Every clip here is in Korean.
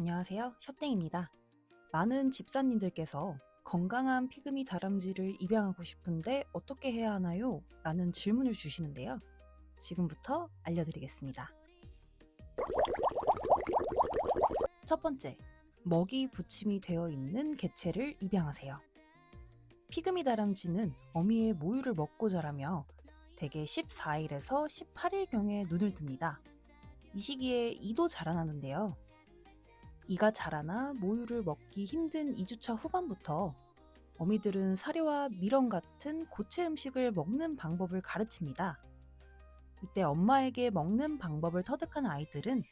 안녕하세요. 샵땡입니다. 많은 집사님들께서 건강한 피그미 다람쥐를 입양하고 싶은데 어떻게 해야 하나요? 라는 질문을 주시는데요. 지금부터 알려드리겠습니다. 첫 번째, 먹이 부침이 되어 있는 개체를 입양하세요. 피그미 다람쥐는 어미의 모유를 먹고 자라며 대개 14일에서 18일경에 눈을 뜹니다. 이 시기에 이도 자라나는데요. 이가 자라나 모유를 먹기 힘든 2주차 후반부터 어미들은 사료와 미럼 같은 고체 음식을 먹는 방법을 가르칩니다. 이때 엄마에게 먹는 방법을 터득한 아이들은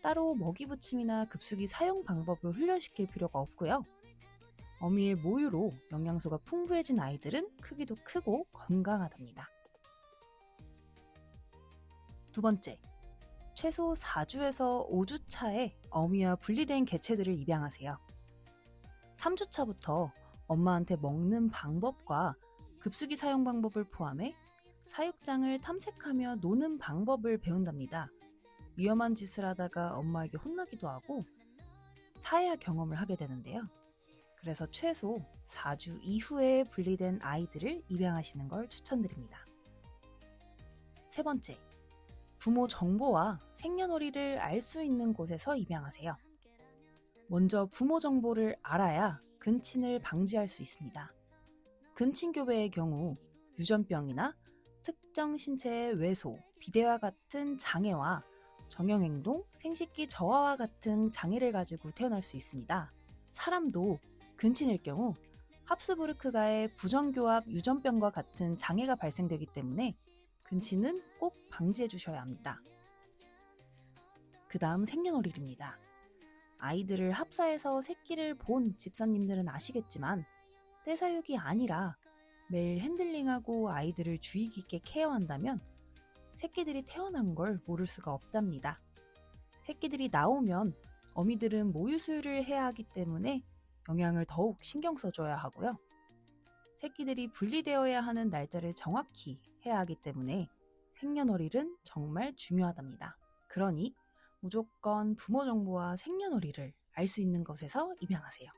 따로 먹이 부침이나 급수기 사용 방법을 훈련시킬 필요가 없고요. 어미의 모유로 영양소가 풍부해진 아이들은 크기도 크고 건강하답니다. 두 번째, 최소 4주에서 5주 차에 어미와 분리된 개체들을 입양하세요. 3주 차부터 엄마한테 먹는 방법과 급수기 사용 방법을 포함해 사육장을 탐색하며 노는 방법을 배운답니다. 위험한 짓을 하다가 엄마에게 혼나기도 하고 사회화 경험을 하게 되는데요. 그래서 최소 4주 이후에 분리된 아이들을 입양하시는 걸 추천드립니다. 세 번째, 부모 정보와 생년월일을 알 수 있는 곳에서 입양하세요. 먼저 부모 정보를 알아야 근친을 방지할 수 있습니다. 근친교배의 경우 유전병이나 특정 신체의 왜소, 비대와 같은 장애와 정형행동, 생식기 저하와 같은 장애를 가지고 태어날 수 있습니다. 사람도 근친일 경우 합스부르크가의 부정교합 유전병과 같은 장애가 발생되기 때문에 근친은 꼭 방지해 주셔야 합니다. 그 다음 생년월일입니다. 아이들을 합사해서 새끼를 본 집사님들은 아시겠지만 떼사육이 아니라 매일 핸들링하고 아이들을 주의 깊게 케어한다면 새끼들이 태어난 걸 모를 수가 없답니다. 새끼들이 나오면 어미들은 모유 수유를 해야 하기 때문에 영양을 더욱 신경 써줘야 하고요. 새끼들이 분리되어야 하는 날짜를 정확히 해야 하기 때문에 생년월일은 정말 중요하답니다. 그러니 무조건 부모 정보와 생년월일을 알 수 있는 곳에서 입양하세요.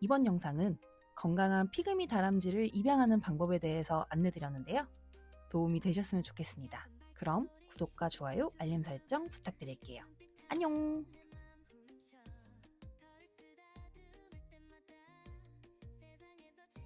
이번 영상은 건강한 피그미 다람쥐를 입양하는 방법에 대해서 안내드렸는데요. 도움이 되셨으면 좋겠습니다. 그럼 구독과 좋아요, 알림 설정 부탁드릴게요. 안녕!